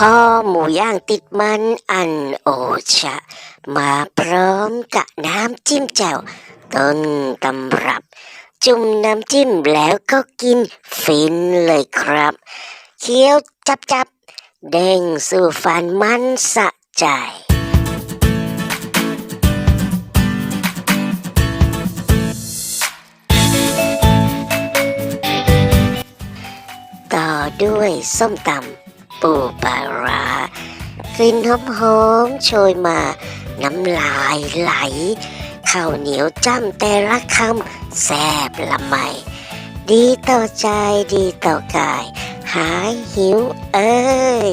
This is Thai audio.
คอหมูย่างติดมันอันโอชะ มาพร้อมกับน้ำจิ้มแจ่วต้นตำรับ จุ่มน้ำจิ้มแล้วก็กินฟินเลยครับ เคี้ยวจับจับเด้งสู่ฟันมันสะใจต่อด้วยส้มตำ ปูปลาร้ากลิ่นหอมหอมๆโชยมา น้ำลายไหลข้าวเหนียวจ้ำแต่ละคำแซบละไมดีต่อใจดีต่อกาย หายหิวเอ้ย